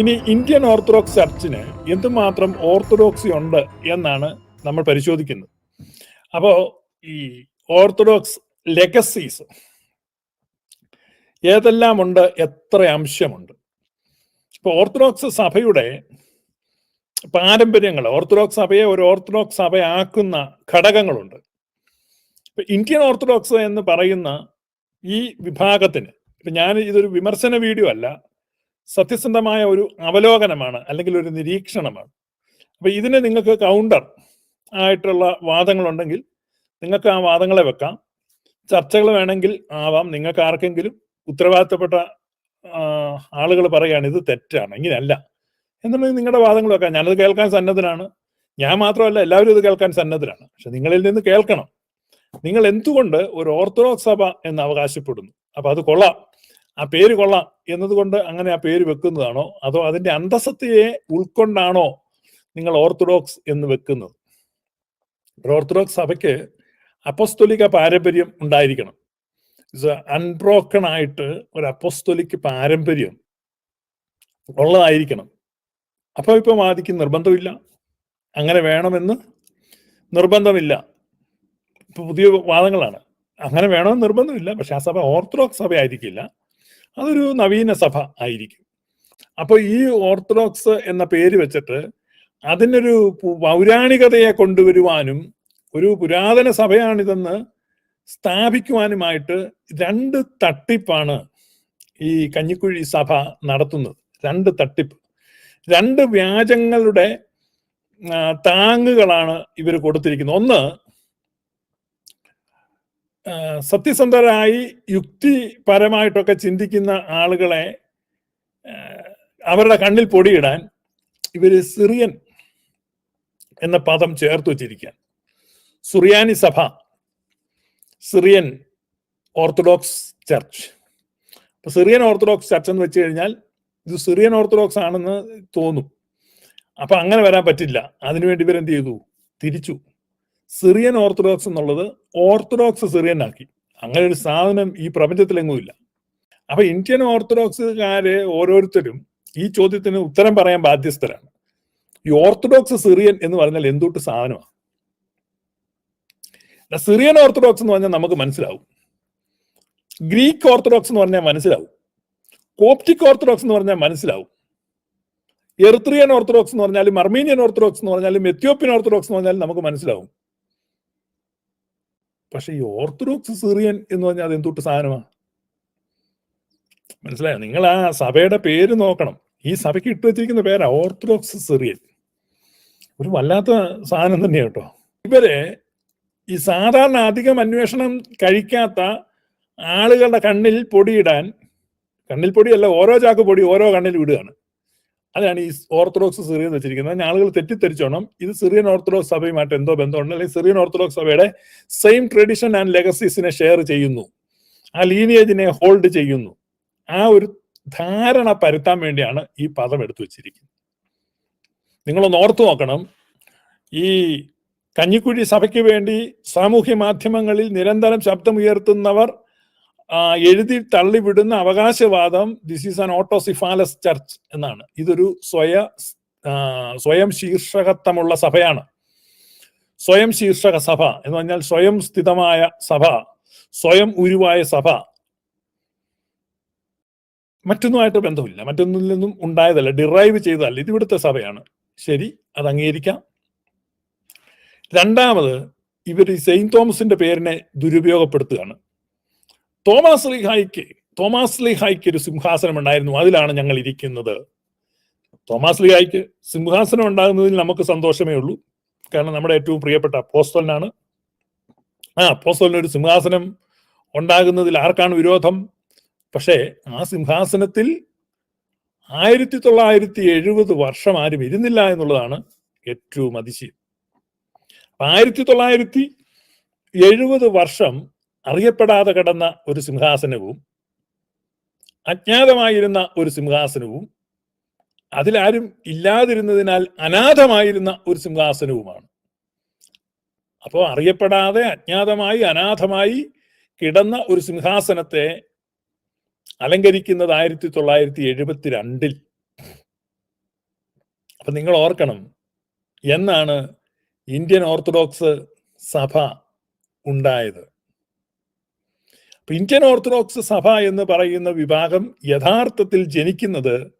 ഇനി Indian orthodox ചർച്ചിന് എന്തുമാത്രം orthodoxy ഉണ്ട് എന്നാണ് നമ്മൾ പരിശോധിക്കുന്നത്. അപ്പോ ഈ ഓർത്തഡോക്സ് ലെഗസീസ് ഏതെല്ലാം ഉണ്ട് എത്ര അംശമുണ്ട്? ഇപ്പൊ ഓർത്തഡോക്സ് സഭയുടെ പാരമ്പര്യങ്ങൾ ഓർത്തഡോക്സ് സഭയെ ഒരു ഓർത്തഡോക്സ് സഭയാക്കുന്ന ഘടകങ്ങളുണ്ട്. ഇപ്പൊ ഇന്ത്യൻ ഓർത്തഡോക്സ് എന്ന് പറയുന്ന ഈ വിഭാഗത്തിന് ഇപ്പൊ ഞാൻ ഇതൊരു വിമർശന വീഡിയോ അല്ല സത്യസന്ധമായ ഒരു അവലോകനമാണ് അല്ലെങ്കിൽ ഒരു നിരീക്ഷണമാണ്. അപ്പൊ ഇതിന് നിങ്ങൾക്ക് കൗണ്ടർ ആയിട്ടുള്ള വാദങ്ങളുണ്ടെങ്കിൽ നിങ്ങൾക്ക് ആ വാദങ്ങളെ വെക്കാം. ചർച്ചകൾ വേണമെങ്കിൽ ആവാം. നിങ്ങൾക്ക് ആർക്കെങ്കിലും ഉത്തരവാദിത്തപ്പെട്ട ആളുകൾ പറയുകയാണ് ഇത് തെറ്റാണ് ഇങ്ങനെയല്ല. എന്നുണ്ടെങ്കിൽ നിങ്ങളുടെ വാദങ്ങൾ വെക്കാം. ഞാനത് കേൾക്കാൻ സന്നദ്ധനാണ്. ഞാൻ മാത്രമല്ല എല്ലാവരും ഇത് കേൾക്കാൻ സന്നദ്ധരാണ്. പക്ഷെ നിങ്ങളിൽ നിന്ന് കേൾക്കണം. നിങ്ങൾ എന്തുകൊണ്ട് ഒരു ഓർത്തഡോക്സ് സഭ എന്ന് അവകാശപ്പെടുന്നു? അപ്പൊ അത് കൊള്ളാം. ആ പേര് കൊള്ളാം എന്നതുകൊണ്ട് അങ്ങനെ ആ പേര് വെക്കുന്നതാണോ? അതോ അതിന്റെ അന്തസത്തയെ ഉൾക്കൊണ്ടാണോ നിങ്ങൾ ഓർത്തഡോക്സ് എന്ന് വെക്കുന്നത്? ഓർത്തഡോക്സ് സഭയ്ക്ക് അപ്പസ്തോലിക പാരമ്പര്യം ഉണ്ടായിരിക്കണം. അൺബ്രോക്കൺ ആയിട്ട് ഒരു അപ്പസ്തോലിക് പാരമ്പര്യം ഉള്ളതായിരിക്കണം. അപ്പോൾ ഇപ്പം ആദിക്ക് നിർബന്ധമില്ല. അങ്ങനെ വേണമെന്ന് നിർബന്ധമില്ല. ഇപ്പൊ പുതിയ വാദങ്ങളാണ്. അങ്ങനെ വേണമെന്ന് നിർബന്ധമില്ല. പക്ഷെ ആ സഭ ഓർത്തഡോക്സ് സഭ ആയിരിക്കില്ല അതൊരു നവീന സഭ ആയിരിക്കും. അപ്പോൾ ഈ ഓർത്തഡോക്സ് എന്ന പേര് വെച്ചിട്ട് അതിനൊരു പൗരാണികതയെ കൊണ്ടുവരുവാനും ഒരു പുരാതന സഭയാണിതെന്ന് സ്ഥാപിക്കുവാനുമായിട്ട് രണ്ട് തട്ടിപ്പാണ് ഈ കഞ്ഞിക്കുഴി സഭ നടത്തുന്നത്. രണ്ട് തട്ടിപ്പ്. രണ്ട് വ്യാജങ്ങളുടെ താങ്ങുകളാണ് ഇവർ കൊടുത്തിരിക്കുന്നത്. ഒന്ന് സത്യസന്ധരായി യുക്തിപരമായിട്ടൊക്കെ ചിന്തിക്കുന്ന ആളുകളെ അവരുടെ കണ്ണിൽ പൊടിയിടാൻ ഇവർ സിറിയൻ എന്ന പദം ചേർത്ത് വച്ചിരിക്കുകയാണ്. സുറിയാനി സഭ സിറിയൻ ഓർത്തഡോക്സ് ചർച്ച്. അപ്പൊ സിറിയൻ ഓർത്തഡോക്സ് ചർച്ച് എന്ന് വെച്ച് കഴിഞ്ഞാൽ ഇത് സിറിയൻ ഓർത്തഡോക്സ് ആണെന്ന് തോന്നും. അപ്പൊ അങ്ങനെ വരാൻ പറ്റില്ല. അതിനുവേണ്ടി ഇവരെന്ത് ചെയ്തു? തിരിച്ചു. സിറിയൻ ഓർത്തഡോക്സ് എന്നുള്ളത് ഓർത്തഡോക്സ് സിറിയൻ ആക്കി അങ്ങനെ ഒരു സാധനം ഈ പ്രപഞ്ചത്തിലെങ്ങും ഇല്ല. അപ്പൊ ഇന്ത്യൻ ഓർത്തഡോക്സുകാര് ഓരോരുത്തരും ഈ ചോദ്യത്തിന് ഉത്തരം പറയാൻ ബാധ്യസ്ഥരാണ്. ഈ ഓർത്തഡോക്സ് സിറിയൻ എന്ന് പറഞ്ഞാൽ എന്തൊട്ട് സാധനമാണ് സിറിയൻ ഓർത്തഡോക്സ് എന്ന് പറഞ്ഞാൽ നമുക്ക് മനസ്സിലാവും. ഗ്രീക്ക് ഓർത്തഡോക്സ് എന്ന് പറഞ്ഞാൽ മനസ്സിലാവും. കോപ്റ്റിക് ഓർത്തഡോക്സ് എന്ന് പറഞ്ഞാൽ മനസ്സിലാവും. എറിത്രിയൻ ഓർത്തഡോക്സ് എന്ന് പറഞ്ഞാലും അർമീനിയൻ ഓർത്തഡോക്സ് എന്ന് പറഞ്ഞാലും എത്യോപ്യൻ ഓർത്തഡോക്സ് എന്ന് പറഞ്ഞാലും നമുക്ക് മനസ്സിലാവും. പക്ഷെ ഈ ഓർത്തഡോക്സ് സിറിയൻ എന്ന് പറഞ്ഞാൽ അത് എന്തൊട്ട് സാധനമാണ്? മനസ്സിലായോ? നിങ്ങൾ ആ സഭയുടെ പേര് നോക്കണം. ഈ സഭയ്ക്ക് ഇട്ട് വെച്ചിരിക്കുന്ന പേരാ ഓർത്തഡോക്സ് സിറിയൻ. ഒരു വല്ലാത്ത സാധനം തന്നെയാണ് കേട്ടോ. ഇവരെ ഈ സാധാരണ അധികം അന്വേഷണം കഴിക്കാത്ത ആളുകളുടെ കണ്ണിൽ പൊടിയിടാൻ കണ്ണിൽ പൊടിയല്ല ഓരോ ചാക്ക് പൊടി ഓരോ കണ്ണിൽ വിടുകയാണ്. അതാണ് ഈ ഓർത്തഡോക്സ് സിറിയൻ എന്ന് വെച്ചിരിക്കുന്നത് ആളുകൾ തെറ്റിദ്ധരിച്ചോണം. ഇത് സിറിയൻ ഓർത്തഡോക്സ് സഭയുമായിട്ട് എന്തോ ബന്ധമുണ്ട്. അല്ലെങ്കിൽ സിറിയൻ ഓർത്തഡോക്സ് സഭയുടെ സെയിം ട്രഡീഷൻ ആൻഡ് ലെഗസീസിനെ ഷെയർ ചെയ്യുന്നു. ആ ലീനിയേജിനെ ഹോൾഡ് ചെയ്യുന്നു. ആ ഒരു ധാരണ പരുത്താൻ വേണ്ടിയാണ് ഈ പദം എടുത്തു വെച്ചിരിക്കുന്നത്. നിങ്ങളൊന്ന് ഓർത്തു നോക്കണം. ഈ കഞ്ഞിക്കുഴി സഭയ്ക്ക് വേണ്ടി സാമൂഹ്യ മാധ്യമങ്ങളിൽ നിരന്തരം ശബ്ദമുയർത്തുന്നവർ എഴുതി തള്ളിവിടുന്ന അവകാശവാദം this is an autocephalous church എന്നാണ്. ഇതൊരു സ്വയ സ്വയം ശീർഷകത്വമുള്ള സഭയാണ്. സ്വയം ശീർഷക സഭ എന്ന് പറഞ്ഞാൽ സ്വയം സ്ഥിതമായ സഭ സ്വയം ഉരുവായ സഭ. മറ്റൊന്നുമായിട്ട് ബന്ധമില്ല. മറ്റൊന്നിൽ നിന്നും ഉണ്ടായതല്ല ഡിറൈവ് ചെയ്തതല്ല. ഇത് ഇവിടുത്തെ സഭയാണ്. ശരി അത് അംഗീകരിക്കാം. രണ്ടാമത് ഇവർ സെയിന്റ് തോമസിന്റെ പേരിനെ ദുരുപയോഗപ്പെടുത്തുകയാണ്. തോമസ് ലിഹായിക്ക് തോമസ് ലിഹായിക്ക് ഒരു സിംഹാസനം ഉണ്ടായിരുന്നു അതിലാണ് ഞങ്ങൾ ഇരിക്കുന്നത്. തോമസ് ലിഹായിക്ക് സിംഹാസനം ഉണ്ടാകുന്നതിൽ നമുക്ക് സന്തോഷമേ ഉള്ളൂ. കാരണം നമ്മുടെ ഏറ്റവും പ്രിയപ്പെട്ട അപ്പോസ്തലനാണ്. ആ അപ്പോസ്തലിന് ഒരു സിംഹാസനം ഉണ്ടാകുന്നതിൽ ആർക്കാണ് വിരോധം? പക്ഷേ ആ സിംഹാസനത്തിൽ ആയിരത്തി തൊള്ളായിരത്തി എഴുപത് വർഷം ആരും ഇരുന്നില്ല എന്നുള്ളതാണ് ഏറ്റവും അതിശയം. ആയിരത്തി തൊള്ളായിരത്തി എഴുപത് വർഷം അറിയപ്പെടാതെ കിടന്ന ഒരു സിംഹാസനവും അജ്ഞാതമായിരുന്ന ഒരു സിംഹാസനവും അതിലാരും ഇല്ലാതിരുന്നതിനാൽ അനാഥമായിരുന്ന ഒരു സിംഹാസനവുമാണ്. അപ്പോൾ അറിയപ്പെടാതെ അജ്ഞാതമായി അനാഥമായി കിടന്ന ഒരു സിംഹാസനത്തെ അലങ്കരിക്കുന്നത് ആയിരത്തി തൊള്ളായിരത്തി എഴുപത്തി രണ്ടിൽ അപ്പൊ നിങ്ങൾ ഓർക്കണം എന്നാണ് ഇന്ത്യൻ ഓർത്തഡോക്സ് സഭ ഉണ്ടായത്. അപ്പൊ ഇന്ത്യൻ ഓർത്തഡോക്സ് സഭ എന്ന് പറയുന്ന വിഭാഗം യഥാർത്ഥത്തിൽ ജനിക്കുന്നത്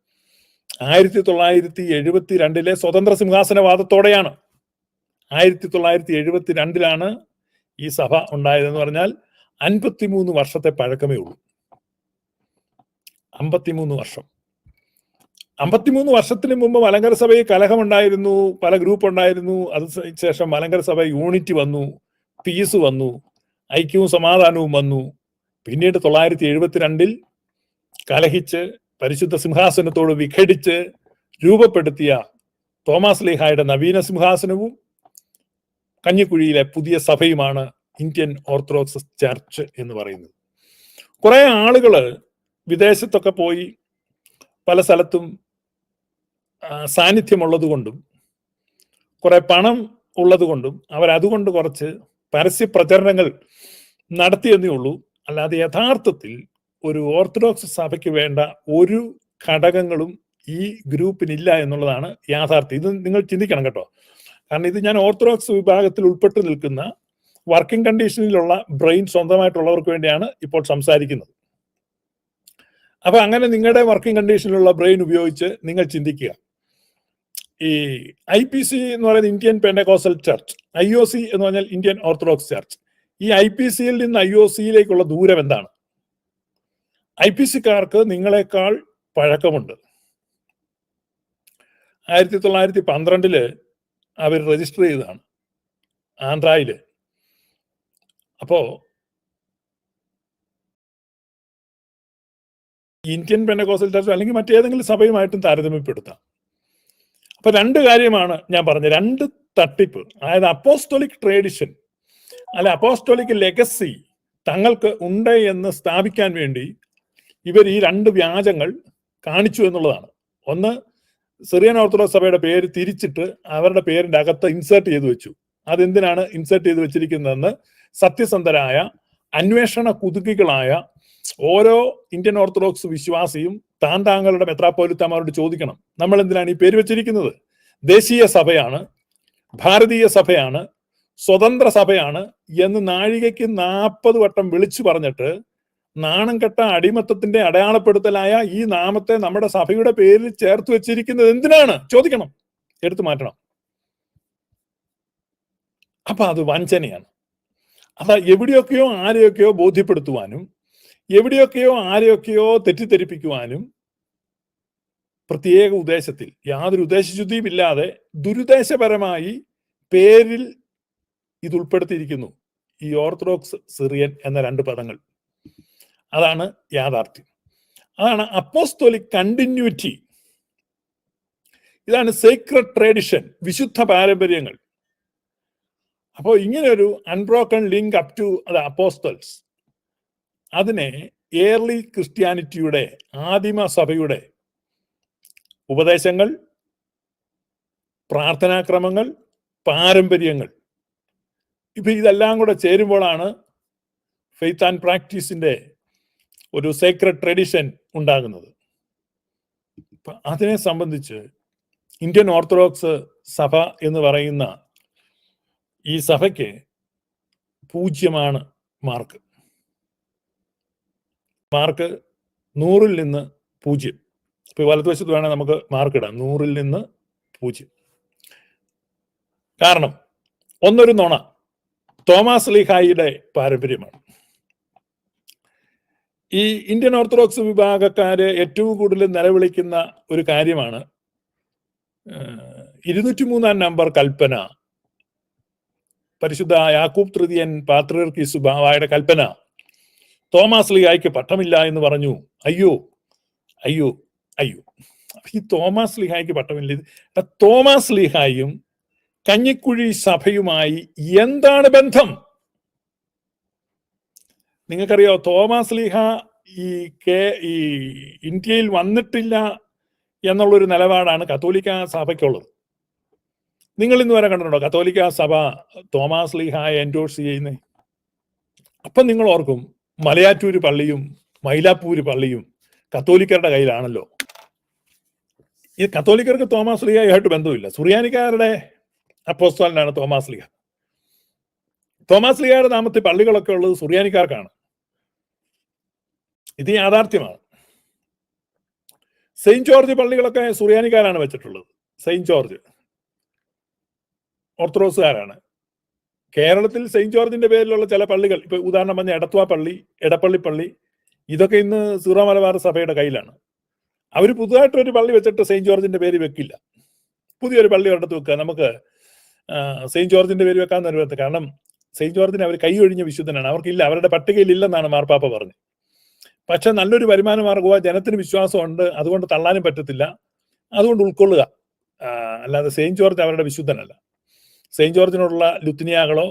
ആയിരത്തി തൊള്ളായിരത്തി എഴുപത്തി രണ്ടിലെ സ്വതന്ത്ര സിംഹാസനവാദത്തോടെയാണ്. ആയിരത്തി തൊള്ളായിരത്തി എഴുപത്തി രണ്ടിലാണ് ഈ സഭ ഉണ്ടായതെന്ന് പറഞ്ഞാൽ അൻപത്തിമൂന്ന് വർഷത്തെ പഴക്കമേ ഉള്ളൂ. അമ്പത്തിമൂന്ന് വർഷം. അമ്പത്തിമൂന്ന് വർഷത്തിന് മുമ്പ് മലങ്കര സഭയിൽ കലഹമുണ്ടായിരുന്നു പല ഗ്രൂപ്പ് ഉണ്ടായിരുന്നു. അതിനുശേഷം ശേഷം മലങ്കര സഭ യൂണിറ്റ് വന്നു പീസ് വന്നു ഐക്യവും സമാധാനവും വന്നു. പിന്നീട് തൊള്ളായിരത്തി എഴുപത്തിരണ്ടിൽ കലഹിച്ച് പരിശുദ്ധ സിംഹാസനത്തോട് വിഘടിച്ച് രൂപപ്പെടുത്തിയ തോമസ് ലീഹായുടെ നവീന സിംഹാസനവും കഞ്ഞിക്കുഴിയിലെ പുതിയ സഭയുമാണ് ഇന്ത്യൻ ഓർത്തഡോക്സ് ചർച്ച് എന്ന് പറയുന്നത്. കുറെ ആളുകൾ വിദേശത്തൊക്കെ പോയി പല സ്ഥലത്തും സാന്നിധ്യമുള്ളത് കൊണ്ടും കുറെ പണം ഉള്ളത് കൊണ്ടും അവരതുകൊണ്ട് കുറച്ച് പരസ്യ പ്രചരണങ്ങൾ നടത്തിയെന്നേ ഉള്ളൂ. അല്ലാതെ യഥാർത്ഥത്തിൽ ഒരു ഓർത്തഡോക്സ് സഭയ്ക്ക് വേണ്ട ഒരു ഘടകങ്ങളും ഈ ഗ്രൂപ്പിനില്ല എന്നുള്ളതാണ് യാഥാർത്ഥ്യം. ഇത് നിങ്ങൾ ചിന്തിക്കണം കേട്ടോ. കാരണം ഇത് ഞാൻ ഓർത്തഡോക്സ് വിഭാഗത്തിൽ ഉൾപ്പെട്ടു നിൽക്കുന്ന വർക്കിംഗ് കണ്ടീഷനിലുള്ള ബ്രെയിൻ സ്വന്തമായിട്ടുള്ളവർക്ക് വേണ്ടിയാണ് ഇപ്പോൾ സംസാരിക്കുന്നത്. അപ്പൊ അങ്ങനെ നിങ്ങളുടെ വർക്കിംഗ് കണ്ടീഷനിലുള്ള ബ്രെയിൻ ഉപയോഗിച്ച് നിങ്ങൾ ചിന്തിക്കുക. ഈ ഐ പി സി എന്ന് പറയുന്നത് Indian Pentecostal church I O C എന്ന് പറഞ്ഞാൽ ഇന്ത്യൻ ഓർത്തഡോക്സ് ചർച്ച്. ഈ ഐ പി സിയിൽ നിന്ന് ഐ ഒ സിയിലേക്കുള്ള ദൂരം എന്താണ്? ഐ പി സിക്കാർക്ക് നിങ്ങളെക്കാൾ പഴക്കമുണ്ട്. ആയിരത്തി തൊള്ളായിരത്തി പന്ത്രണ്ടിൽ അവർ രജിസ്റ്റർ ചെയ്തതാണ് ആന്ധ്രയിൽ. അപ്പോ ഇന്ത്യൻ പെൻഡകോസൽ ചർച്ച് അല്ലെങ്കിൽ മറ്റേതെങ്കിലും സഭയുമായിട്ടും താരതമ്യപ്പെടുത്താം. അപ്പൊ രണ്ട് കാര്യമാണ് ഞാൻ പറഞ്ഞത്. രണ്ട് തട്ടിപ്പ് അതായത് അപ്പോസ്റ്റോളിക് ട്രേഡിഷൻ അല്ല അപ്പോസ്റ്റോളിക് ലെഗസി തങ്ങൾക്ക് ഉണ്ട് എന്ന് സ്ഥാപിക്കാൻ വേണ്ടി ഇവർ ഈ രണ്ട് വ്യാജങ്ങൾ കാണിച്ചു എന്നുള്ളതാണ്. ഒന്ന് സിറിയൻ ഓർത്തഡോക്സ് സഭയുടെ പേര് തിരിച്ചിട്ട് അവരുടെ പേരിന്റെ അകത്ത് ഇൻസേർട്ട് ചെയ്തു വെച്ചു. അതെന്തിനാണ് ഇൻസേർട്ട് ചെയ്തു വെച്ചിരിക്കുന്നതെന്ന് സത്യസന്ധരായ അന്വേഷണ കുതുകികളായ ഓരോ ഇന്ത്യൻ ഓർത്തഡോക്സ് വിശ്വാസിയും താൻ താങ്കളുടെ മെത്രാപ്പോലിത്തമാരോട് ചോദിക്കണം. നമ്മൾ എന്തിനാണ് ഈ പേര് വെച്ചിരിക്കുന്നത്? ദേശീയ സഭയാണ് ഭാരതീയ സഭയാണ് സ്വതന്ത്ര സഭയാണ് എന്ന് നാഴികയ്ക്ക് നാൽപ്പത് വട്ടം വിളിച്ചു പറഞ്ഞിട്ട് നാണം കെട്ട അടിമത്തത്തിന്റെ അടയാളപ്പെടുത്തലായ ഈ നാമത്തെ നമ്മുടെ സഭയുടെ പേരിൽ ചേർത്ത് വെച്ചിരിക്കുന്നത് എന്തിനാണ്? ചോദിക്കണം. എടുത്തു മാറ്റണം. അപ്പൊ അത് വഞ്ചനയാണ്. അത് എവിടെയൊക്കെയോ ആരെയൊക്കെയോ ബോധ്യപ്പെടുത്തുവാനും എവിടെയൊക്കെയോ ആരെയൊക്കെയോ തെറ്റിദ്ധരിപ്പിക്കുവാനും പ്രത്യേക ഉദ്ദേശത്തിൽ യാതൊരു ഉദ്ദേശശുദ്ധിയും ഇല്ലാതെ ദുരുദ്ദേശപരമായി പേരിൽ ഇത് ഉൾപ്പെടുത്തിയിരിക്കുന്നു ഈ ഓർത്തഡോക്സ് സിറിയൻ എന്ന രണ്ട് പദങ്ങൾ. അതാണ് യാഥാർത്ഥ്യം. അതാണ് അപ്പോസ്തോലിക് കണ്ടിന്യൂറ്റി. ഇതാണ് സീക്രട്ട് ട്രേഡിഷൻ വിശുദ്ധ പാരമ്പര്യങ്ങൾ. അപ്പോൾ ഇങ്ങനെ ഒരു അൺബ്രോക്കൺ ലിങ്ക് അപ് ടു അത് അപ്പോസ്റ്റൽസ് അതിനെ ഏർലി ക്രിസ്ത്യാനിറ്റിയുടെ ആദിമ സഭയുടെ ഉപദേശങ്ങൾ പ്രാർത്ഥനാക്രമങ്ങൾ പാരമ്പര്യങ്ങൾ ഇപ്പൊ ഇതെല്ലാം കൂടെ ചേരുമ്പോഴാണ് ഫെയ്ത്ത് ആൻഡ് പ്രാക്ടീസിന്റെ ഒരു സേക്രഡ് ട്രഡിഷൻ ഉണ്ടാകുന്നത്. അതിനെ സംബന്ധിച്ച് ഇന്ത്യൻ ഓർത്തഡോക്സ് സഭ എന്ന് പറയുന്ന ഈ സഭയ്ക്ക് പൂജ്യമാണ് മാർക്ക്. മാർക്ക് നൂറിൽ നിന്ന് പൂജ്യം. ഇപ്പൊ വലതുവശത്ത് വേണേൽ നമുക്ക് മാർക്ക് ഇടാം. നൂറിൽ നിന്ന് പൂജ്യം. കാരണം ഒന്നൊരു നുണ. തോമസ് ലിഹായിയുടെ പാരമ്പര്യമാണ്. ഈ ഇന്ത്യൻ ഓർത്തഡോക്സ് വിഭാഗക്കാര് ഏറ്റവും കൂടുതൽ നിലവിളിക്കുന്ന ഒരു കാര്യമാണ് ഇരുന്നൂറ്റി മൂന്നാം നമ്പർ കൽപ്പന. പരിശുദ്ധ യാക്കൂബ് തൃതീയൻ പാത്രീർക്കി സുബാവായുടെ കൽപ്പന. തോമാസ് ലിഹായിക്ക് പട്ടമില്ല എന്ന് പറഞ്ഞു. അയ്യോ അയ്യോ അയ്യോ. ഈ തോമസ് ലിഹായിക്ക് പട്ടമില്ല. തോമസ് ലീഹായും കഞ്ഞിക്കുഴി സഭയുമായി എന്താണ് ബന്ധം? നിങ്ങൾക്കറിയോ തോമസ് ലീഹ ഈ കേ ഈ ഇന്ത്യയിൽ വന്നിട്ടില്ല എന്നുള്ളൊരു നിലപാടാണ് കത്തോലിക്ക സഭയ്ക്കുള്ളത്. നിങ്ങൾ ഇന്ന് വരെ കണ്ടിട്ടുണ്ടോ കത്തോലിക്ക സഭ തോമസ് ലീഹായെ എൻഡോഴ്സ് ചെയ്യുന്നേ? അപ്പം നിങ്ങൾ ഓർക്കും മലയാറ്റൂര് പള്ളിയും മൈലാപ്പൂര് പള്ളിയും കത്തോലിക്കരുടെ കയ്യിലാണല്ലോ. ഈ കത്തോലിക്കർക്ക് തോമസ് ലീഹയുമായിട്ട് ബന്ധമില്ല. സുറിയാനിക്കാരുടെ അപ്പോസ്തോലനാണ് തോമാസ് ലിഹ. തോമാസ് ലിഹയുടെ നാമത്തിൽ പള്ളികളൊക്കെ ഉള്ളത് സുറിയാനിക്കാർക്കാണ്. ഇത് യാഥാർത്ഥ്യമാണ്. സെയിന്റ് ജോർജ് പള്ളികളൊക്കെ സുറിയാനിക്കാരാണ് വെച്ചിട്ടുള്ളത്. Saint George. ഓർത്തഡോക്സുകാരാണ്. കേരളത്തിൽ സെയിന്റ് ജോർജിന്റെ പേരിലുള്ള ചില പള്ളികൾ ഇപ്പൊ ഉദാഹരണം പറഞ്ഞ എടത്വ പള്ളി എടപ്പള്ളി പള്ളി ഇതൊക്കെ ഇന്ന് സീറോ മലബാർ സഭയുടെ കയ്യിലാണ്. അവർ പുതുതായിട്ട് ഒരു പള്ളി വെച്ചിട്ട് സെയിന്റ് ജോർജിന്റെ പേര് വെക്കില്ല. പുതിയൊരു പള്ളി ഒരിടത്ത് വെക്കുക. നമുക്ക് സെയിന്റ് ജോർജിന്റെ പേര് വെക്കാൻ നിർവഹത്ത് കാരണം സെയിന്റ് ജോർജിന് അവർ കൈ ഒഴിഞ്ഞ വിശുദ്ധനാണ്. അവർക്കില്ല അവരുടെ പട്ടികയിൽ ഇല്ലെന്നാണ് മാർപ്പാപ്പ പറഞ്ഞത്. പക്ഷെ നല്ലൊരു വരുമാന മാർഗവ ജനത്തിന് വിശ്വാസമുണ്ട് അതുകൊണ്ട് തള്ളാനും പറ്റത്തില്ല. അതുകൊണ്ട് ഉൾക്കൊള്ളുക. അല്ലാതെ സെയിന്റ് ജോർജ് അവരുടെ വിശുദ്ധനല്ല. സെയിന്റ് ജോർജിനോടുള്ള ലുത്തിനിയാകളോ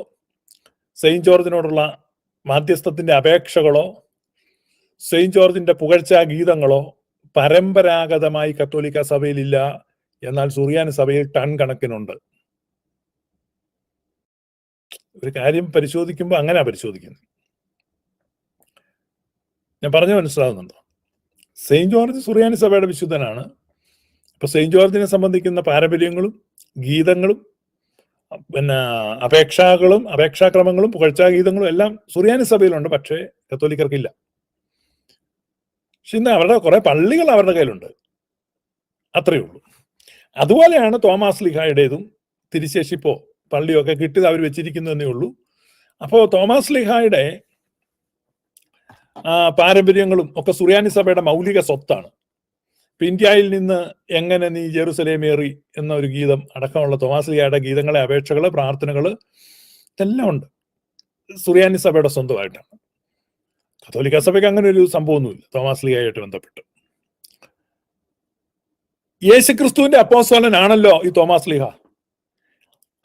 സെയിന്റ് ജോർജിനോടുള്ള മാധ്യസ്ഥത്തിന്റെ അപേക്ഷകളോ സെയിന്റ് ജോർജിന്റെ പുകഴ്ച ഗീതങ്ങളോ പരമ്പരാഗതമായി കത്തോലിക്ക സഭയിലില്ല. എന്നാൽ സുറിയാനി സഭയിൽ ടൺ കണക്കിനുണ്ട്. ഒരു കാര്യം പരിശോധിക്കുമ്പോൾ അങ്ങനെ പരിശോധിക്കുന്നത്. ഞാൻ പറഞ്ഞു മനസ്സിലാവുന്നുണ്ടോ? സെയിന്റ് ജോർജ് സുറിയാനി സഭയുടെ വിശുദ്ധനാണ്. ഇപ്പൊ സെയിന്റ് ജോർജിനെ സംബന്ധിക്കുന്ന പാരമ്പര്യങ്ങളും ഗീതങ്ങളും പിന്നെ അപേക്ഷകളും അപേക്ഷാക്രമങ്ങളും പുകഴ്ചാഗീതങ്ങളും എല്ലാം സുറിയാനി സഭയിലുണ്ട് പക്ഷേ കത്തോലിക്കർക്കില്ല. പക്ഷെ ഇന്ന് അവരുടെ കുറെ പള്ളികൾ അവരുടെ കയ്യിലുണ്ട്. അത്രയേ ഉള്ളൂ. അതുപോലെയാണ് തോമാസ് ലിഹായുടേതും തിരിശേഷിപ്പോ. പള്ളിയൊക്കെ കിട്ടിയത് അവർ വെച്ചിരിക്കുന്നതെന്നേ ഉള്ളൂ. അപ്പോൾ തോമസ് ലിഹായുടെ പാരമ്പര്യങ്ങളും ഒക്കെ സുറിയാനി സഭയുടെ മൗലിക സ്വത്താണ്. ഇന്ത്യയിൽ നിന്ന് എങ്ങനെ നീ ജെറുസലേമേറി എന്ന ഒരു ഗീതം അടക്കമുള്ള തോമാസ് ലിഹായുടെ ഗീതങ്ങളെ അപേക്ഷകൾ പ്രാർത്ഥനകൾ ഇതെല്ലാം ഉണ്ട്. സുറിയാനി സഭയുടെ സ്വന്തമായിട്ടാണ്. കത്തോലിക്ക സഭയ്ക്ക് അങ്ങനെ ഒരു സംഭവമൊന്നുമില്ല തോമാസ് ലിഹായിട്ട് ബന്ധപ്പെട്ട്. യേശുക്രിസ്തുവിന്റെ അപ്പോസ്വലനാണല്ലോ ഈ തോമാസ് ലിഹ.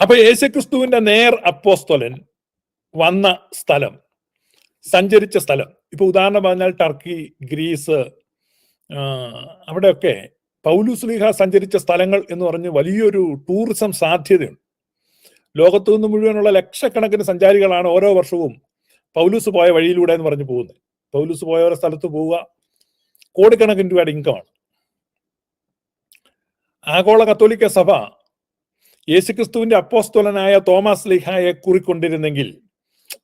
അപ്പൊ യേശുക്രിസ്തുവിന്റെ നേർ അപ്പോസ്തോലൻ വന്ന സ്ഥലം സഞ്ചരിച്ച സ്ഥലം. ഇപ്പൊ ഉദാഹരണം പറഞ്ഞാൽ ടർക്കി ഗ്രീസ് അവിടെയൊക്കെ പൗലുസ്ലിഹ ലീഹ സഞ്ചരിച്ച സ്ഥലങ്ങൾ എന്ന് പറഞ്ഞ് വലിയൊരു ടൂറിസം സാധ്യതയുണ്ട്. ലോകത്തു നിന്ന് മുഴുവനുള്ള ലക്ഷക്കണക്കിന് സഞ്ചാരികളാണ് ഓരോ വർഷവും പൗലൂസ് പോയ വഴിയിലൂടെ എന്ന് പറഞ്ഞ് പോകുന്നത്. പൗലൂസ് പോയ ഓരോ സ്ഥലത്ത് പോവുക കോടിക്കണക്കിന് രൂപയുടെ ഇൻകമാണ് ആഗോള കത്തോലിക്ക സഭ യേശുക്രിസ്തുവിന്റെ അപ്പോസ്തോലനായ തോമസ് ലിഹായെ കുറിക്കൊണ്ടിരുന്നെങ്കിൽ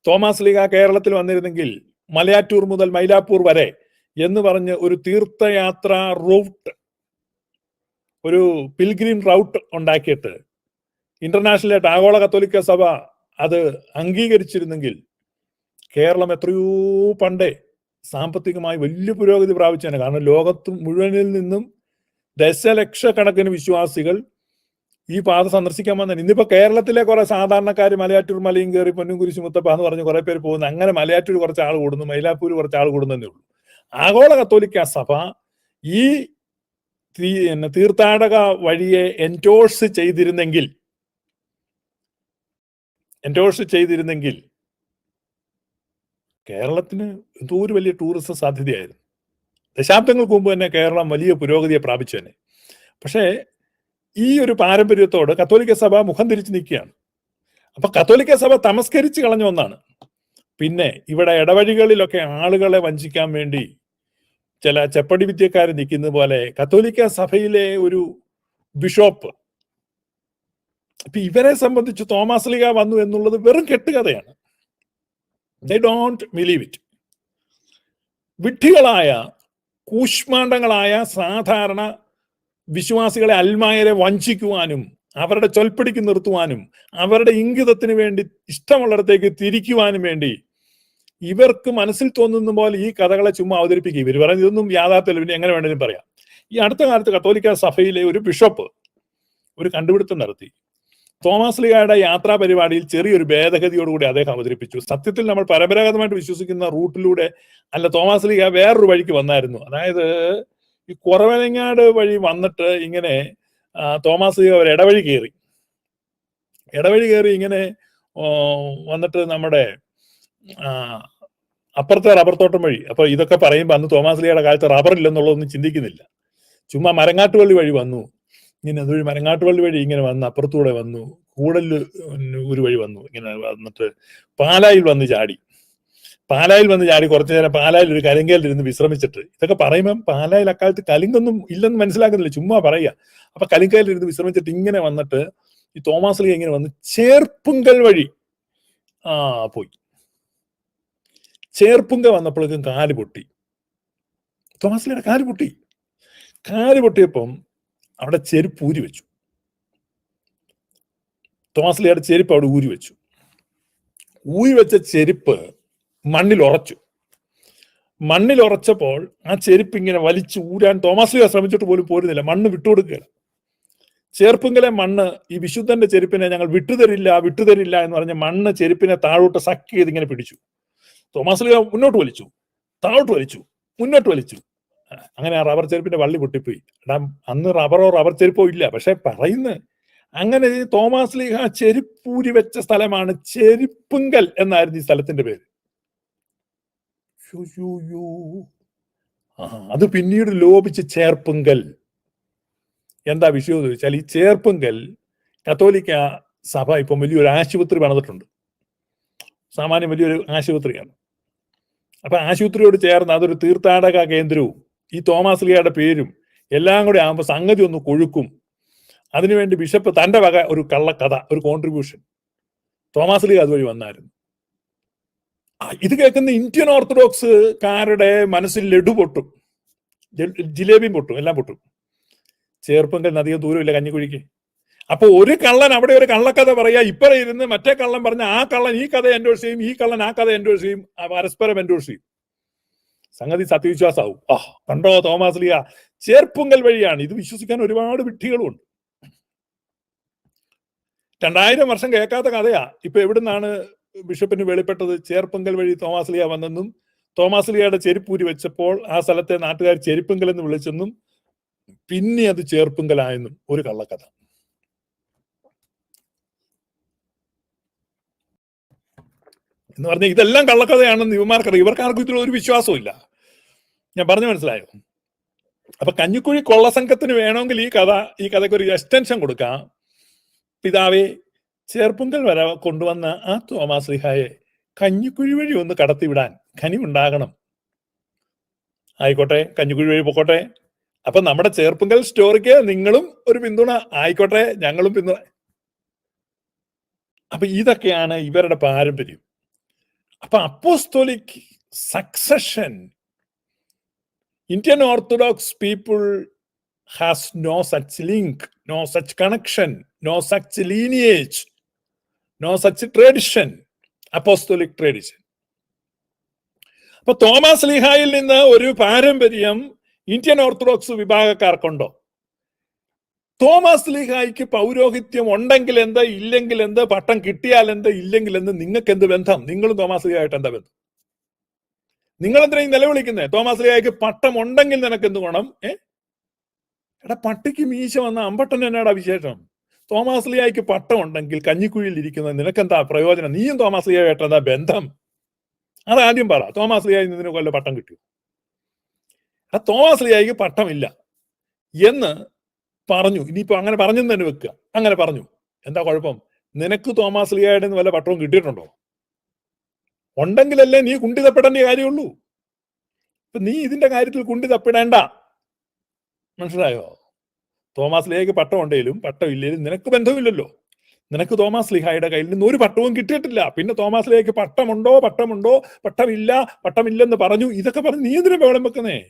തോമസ് ലിഹ കേരളത്തിൽ വന്നിരുന്നെങ്കിൽ മലയാറ്റൂർ മുതൽ മൈലാപ്പൂർ വരെ എന്ന് പറഞ്ഞ് ഒരു തീർത്ഥയാത്ര റൂട്ട് ഒരു പിൽഗ്രീം റൗട്ട് ഉണ്ടാക്കിയിട്ട് ഇന്റർനാഷണൽ ആഗോള കത്തോലിക്ക സഭ അത് അംഗീകരിച്ചിരുന്നെങ്കിൽ കേരളം എത്രയോ പണ്ടേ സാമ്പത്തികമായി വലിയ പുരോഗതി പ്രാപിച്ചേനെ. കാരണം ലോകത്ത് മുഴുവനിൽ നിന്നും ദശലക്ഷക്കണക്കിന് വിശ്വാസികൾ ഈ പാത സന്ദർശിക്കാൻ വന്നത് ഇന്നിപ്പോ കേരളത്തിലെ കുറെ സാധാരണക്കാർ മലയാറ്റൂർ മലയും കയറി പൊന്നും കുരിശ് മുത്തപ്പ എന്ന് പറഞ്ഞ് കുറെ പേര് പോകുന്നു അങ്ങനെ മലയാറ്റൂർ കുറച്ച് ആൾ കൂടുന്നു മൈലാപ്പൂർ കുറച്ച് ആൾ കൂടുന്നതേ ഉള്ളൂ. ആഗോള കത്തോലിക്ക സഭ ഈ തീർത്ഥാടക വഴിയെ എന്റോഴ്സ് ചെയ്തിരുന്നെങ്കിൽ എന്റോഴ്സ് ചെയ്തിരുന്നെങ്കിൽ കേരളത്തിന് എന്തോ ഒരു വലിയ ടൂറിസം സാധ്യതയായിരുന്നു. ദശാബ്ദങ്ങൾക്ക് മുമ്പ് തന്നെ കേരളം വലിയ പുരോഗതിയെ പ്രാപിച്ചു തന്നെ പക്ഷേ ഈ ഒരു പാരമ്പര്യത്തോട് കത്തോലിക്ക സഭ മുഖം തിരിച്ചു നിൽക്കുകയാണ് അപ്പൊ കത്തോലിക്ക സഭ തമസ്കരിച്ച് കളഞ്ഞ ഒന്നാണ്. പിന്നെ ഇവിടെ ഇടവഴികളിലൊക്കെ ആളുകളെ വഞ്ചിക്കാൻ വേണ്ടി ചില ചെപ്പടി വിദ്യക്കാർ നിൽക്കുന്ന പോലെ കത്തോലിക്ക സഭയിലെ ഒരു ബിഷോപ്പ്. ഇപ്പൊ ഇവരെ സംബന്ധിച്ച് തോമസ് ലിഗ വന്നു എന്നുള്ളത് വെറും കെട്ടുകഥയാണ്. ദേ ഡോണ്ട് ബിലീവ് ഇറ്റ് വിഡ്ഢികളായ കൂഷ്മാണ്ഡങ്ങളായ സാധാരണ വിശ്വാസികളെ അൽമായരെ വഞ്ചിക്കുവാനും അവരുടെ ചൊൽപ്പിടിക്ക് നിർത്തുവാനും അവരുടെ ഇംഗിതത്തിന് വേണ്ടി ഇഷ്ടമുള്ളിടത്തേക്ക് തിരിക്കുവാനും വേണ്ടി ഇവർക്ക് മനസ്സിൽ തോന്നുന്ന പോലെ ഈ കഥകളെ ചുമ്മാ അവതരിപ്പിക്കുക. ഇവർ പറയുന്നത് ഇതൊന്നും യാഥാർത്ഥ്യമല്ല. പിന്നെ എങ്ങനെ വേണമെങ്കിലും പറയാം. ഈ അടുത്ത കാലത്ത് കത്തോലിക്ക സഭയിലെ ഒരു ബിഷപ്പ് ഒരു കണ്ടുപിടുത്തം നടത്തി. തോമസ് ലിയായുടെ യാത്രാ പരിപാടിയിൽ ചെറിയൊരു ഭേദഗതിയോടുകൂടി അദ്ദേഹം അവതരിപ്പിച്ചു. സത്യത്തിൽ നമ്മൾ പരമ്പരാഗതമായിട്ട് വിശ്വസിക്കുന്ന റൂട്ടിലൂടെ അല്ല തോമസ് ലിയ വേറൊരു വഴിക്ക് വന്നായിരുന്നു. അതായത് ഈ കുറവനങ്ങാട് വഴി വന്നിട്ട് ഇങ്ങനെ തോമസ് ഒരു ഇടവഴി കയറി. ഇടവഴി കയറി ഇങ്ങനെ വന്നിട്ട് നമ്മുടെ അപ്പുറത്തെ റബ്ബർ തോട്ടം വഴി. അപ്പൊ ഇതൊക്കെ പറയുമ്പോൾ അന്ന് തോമസ് ലിയുടെ കാലത്ത് റബ്ബർ ഇല്ലെന്നുള്ളതൊന്നും ചിന്തിക്കുന്നില്ല. ചുമ്മാ മരങ്ങാട്ടുപള്ളി വഴി വന്നു. ഇങ്ങനെ അതുവഴി മരങ്ങാട്ടുപള്ളി വഴി ഇങ്ങനെ വന്ന് അപ്പുറത്തൂടെ വന്നു. കൂടൽ ഒരു വഴി വന്നു. ഇങ്ങനെ വന്നിട്ട് പാലായിൽ വന്ന് ചാടി. പാലായിൽ വന്ന് ചാടി കുറച്ചു നേരം പാലായിൽ ഒരു കലിങ്കയിൽ ഇരുന്ന് വിശ്രമിച്ചിട്ട്. ഇതൊക്കെ പറയുമ്പം പാലായിൽ അക്കാലത്ത് കലിങ്കൊന്നും ഇല്ലെന്ന് മനസ്സിലാക്കുന്നില്ല. ചുമ്മാ പറയുക. അപ്പൊ കലിങ്കയിൽ ഇരുന്ന് വിശ്രമിച്ചിട്ട് ഇങ്ങനെ വന്നിട്ട് ഈ തോമാസ് ലീ ഇങ്ങനെ വന്ന് ചേർപ്പുങ്കൽ വഴി ആ പോയി. ചേർപ്പുങ്ക വന്നപ്പോഴേക്കും കാൽ പൊട്ടി. തോമാസ് ലീയുടെ കാൽ പൊട്ടി. കാൽ പൊട്ടിയപ്പം അവിടെ ചെരുപ്പ് ഊരി വെച്ചു. തോമാസ് ലീയുടെ ചെരുപ്പ് അവിടെ ഊരി വെച്ചു. ഊരി വെച്ച ചെരുപ്പ് മണ്ണിൽ ഉറച്ചു മണ്ണിൽ ഉറച്ചപ്പോൾ ആ ചെരുപ്പ് ഇങ്ങനെ വലിച്ചു ഊരാൻ തോമാസ് ശ്രമിച്ചിട്ട് പോലും പോരുന്നില്ല. മണ്ണ് വിട്ടുകൊടുക്കുകയില്ല. ചേർപ്പുങ്കലെ മണ്ണ് ഈ വിശുദ്ധന്റെ ചെരുപ്പിനെ ഞങ്ങൾ വിട്ടുതരില്ല വിട്ടുതരില്ല എന്ന് പറഞ്ഞ മണ്ണ് ചെരുപ്പിനെ താഴോട്ട് സക്ക് ചെയ്ത് ഇങ്ങനെ പിടിച്ചു. തോമാസ് മുന്നോട്ട് വലിച്ചു താഴോട്ട് വലിച്ചു മുന്നോട്ട് വലിച്ചു. അങ്ങനെ ആ റബ്ബർ ചെരുപ്പിന്റെ വള്ളി പൊട്ടിപ്പോയി. എടാ അന്ന് റബ്ബറോ റബ്ബർ ചെരുപ്പോ ഇല്ല. പക്ഷെ പറയുന്ന അങ്ങനെ തോമാസ് ലീഹ ചെരുപ്പൂരി വെച്ച സ്ഥലമാണ് ചെരുപ്പുങ്കൽ എന്നായിരുന്നു ഈ സ്ഥലത്തിന്റെ പേര്. അത് പിന്നീട് ലോപിച്ച് ചേർപ്പുങ്കൽ. എന്താ വിഷയം എന്ന് ചോദിച്ചാൽ ഈ ചേർപ്പുങ്കൽ കത്തോലിക്ക സഭ ഇപ്പം വലിയൊരു ആശുപത്രി പണിതിട്ടുണ്ട്. സാമാന്യം വലിയൊരു ആശുപത്രിയാണ്. അപ്പൊ ആശുപത്രിയോട് ചേർന്ന് അതൊരു തീർത്ഥാടക കേന്ദ്രവും ഈ തോമാസ് ലിയയുടെ പേരും എല്ലാം കൂടി ആകുമ്പോൾ സംഗതി ഒന്ന് കൊഴുക്കും. അതിനുവേണ്ടി ബിഷപ്പ് തന്റെ വക ഒരു കള്ളക്കഥ ഒരു കോൺട്രിബ്യൂഷൻ തോമാസ് ലീഗ് അതുവഴി വന്നായിരുന്നു. ഇത് കേൾക്കുന്ന ഇന്ത്യൻ ഓർത്തഡോക്സ് ഓർത്തഡോക്സുകാരുടെ മനസ്സിൽ ലഡു പൊട്ടും. ജിലേബി ജിലേബിയും പൊട്ടും എല്ലാം പൊട്ടും. ചേർപ്പങ്കൽ അധികം ദൂരമില്ല കഞ്ഞിക്കുഴിക്ക്. അപ്പൊ ഒരു കള്ളൻ അവിടെ ഒരു കള്ളക്കഥ പറയാ ഇപ്പറ ഇരുന്ന് മറ്റേ കള്ളൻ പറഞ്ഞ ആ കള്ളൻ ഈ കഥ എൻഡോഴ്സ് ചെയ്യും ഈ കള്ളൻ ആ കഥ എൻഡോഴ്സ് ചെയ്യും പരസ്പരം എൻഡോഴ്സ് ചെയ്യും. സംഗതി സത്യവിശ്വാസമാവും ആ കണ്ടോ തോമസ് ലിയ? ചേർപ്പുങ്കൽ വഴിയാണ്. ഇത് വിശ്വസിക്കാൻ ഒരുപാട് വിഡ്ഢികളുമുണ്ട് രണ്ടായിരം വർഷം കേൾക്കാത്ത കഥയാ. ഇപ്പൊ എവിടുന്നാണ് ബിഷപ്പിന് വെളിപ്പെട്ടത് ചേർപ്പങ്കൽ വഴി തോമാസ് ലിയ വന്നെന്നും തോമാസ് ലിയയുടെ ചെരുപ്പൂരി വെച്ചപ്പോൾ ആ സ്ഥലത്തെ നാട്ടുകാർ ചെരുപ്പങ്കൽ എന്ന് വിളിച്ചെന്നും പിന്നെ അത് ചേർപ്പുങ്കലായെന്നും ഒരു കള്ളക്കഥ. എന്ന് പറഞ്ഞാൽ ഇതെല്ലാം കള്ളക്കഥയാണെന്ന് ഇവന്മാർക്കറിയാം. ഇവർക്കാർക്കും ഇതിലുള്ള ഒരു വിശ്വാസവും ഇല്ല ഞാൻ പറഞ്ഞു മനസ്സിലായോ? അപ്പൊ കഞ്ഞിക്കുഴി കൊള്ള സംഘത്തിന് വേണമെങ്കിൽ ഈ കഥ ഈ കഥയ്ക്ക് ഒരു എക്സ്റ്റൻഷൻ കൊടുക്കാം. പിതാവെ ചേർപ്പുങ്കൽ വരെ കൊണ്ടുവന്ന ആ തോമാശ്രീഹായെ കഞ്ഞിക്കുഴി വഴി ഒന്ന് കടത്തിവിടാൻ ഉണ്ടാകണം ആയിക്കോട്ടെ കഞ്ഞിക്കുഴി വഴി പൊക്കോട്ടെ. അപ്പൊ നമ്മുടെ ചേർപ്പുങ്കൽ സ്റ്റോറിക്ക് നിങ്ങളും ഒരു പിന്തുണ. ആയിക്കോട്ടെ ഞങ്ങളും പിന്തുണ. അപ്പൊ ഇതൊക്കെയാണ് ഇവരുടെ പാരമ്പര്യം. അപ്പൊ apostolic succession. Indian Orthodox people has no such link no such connection no such lineage. No such tradition apostolic tradition അപ്പൊ തോമസ് ലീഹായിൽ നിന്ന് ഒരു പാരമ്പര്യം ഇന്ത്യൻ ഓർത്തഡോക്സ് വിഭാഗക്കാർക്കുണ്ടോ? തോമസ് ലീഹായിക്ക് പൗരോഹിത്യം ഉണ്ടെങ്കിൽ എന്ത് ഇല്ലെങ്കിൽ എന്ത് പട്ടം കിട്ടിയാൽ എന്ത് ഇല്ലെങ്കിൽ എന്ത് നിങ്ങൾക്ക് എന്ത് ബന്ധം? നിങ്ങളും തോമസ് ലീഹായിട്ട് എന്താ ബന്ധം? നിങ്ങൾ എന്തിനാ ഈ നിലവിളിക്കുന്നേ? തോമസ് ലീഹായിക്ക് പട്ടം ഉണ്ടെങ്കിൽ നിനക്ക് എന്ത് വേണം? ഏ? എടാ പട്ടിക്ക് മീശ വന്ന അമ്പട്ടൻ എന്നാടാ വിശേഷം. തോമസ് ലിയായിക്ക് പട്ടം ഉണ്ടെങ്കിൽ കഞ്ഞിക്കുഴിയിൽ ഇരിക്കുന്ന നിനക്കെന്താ പ്രയോജനം? നീയും തോമസ് ലിയായിട്ട് എന്താ ബന്ധം? അതാദ്യം പറ തോമാസ് ലിയായി നിന്നിന് കൊല്ല പട്ടം കിട്ടിയോ? ആ തോമാസ് ലിയായിക്ക് പട്ടമില്ല. എന്ന് പറഞ്ഞു. ഇനിയിപ്പോ അങ്ങനെ പറഞ്ഞു തന്നെ വെക്കുക. അങ്ങനെ പറഞ്ഞു. എന്താ കുഴപ്പം? നിനക്ക് തോമാസ് ലിയായുടെ വല്ല പട്ടവും കിട്ടിയിട്ടുണ്ടോ? ഉണ്ടെങ്കിലല്ലേ നീ കുണ്ടി തപ്പിടേണ്ട കാര്യമുള്ളൂ. ഇപ്പൊ നീ ഇതിന്റെ കാര്യത്തിൽ കുണ്ടി കുണ്ടിതപ്പെടേണ്ട. മനസ്സിലായോ? തോമസ് ലിഹയ്ക്ക് പട്ടം ഉണ്ടെങ്കിലും പട്ടം ഇല്ലെങ്കിലും നിനക്ക് ബന്ധമില്ലല്ലോ. നിനക്ക് തോമസ് ലിഹായുടെ കയ്യിൽ നിന്ന് ഒരു പട്ടവും കിട്ടിയിട്ടില്ല. പിന്നെ തോമസ് ലിഹയ്ക്ക് പട്ടമുണ്ടോ? പട്ടമുണ്ടോ? പട്ടമില്ല. പട്ടമില്ലെന്ന് പറഞ്ഞു. ഇതൊക്കെ പറഞ്ഞ് നീ എന്തിനാ ബഹളം വെക്കുന്നേ?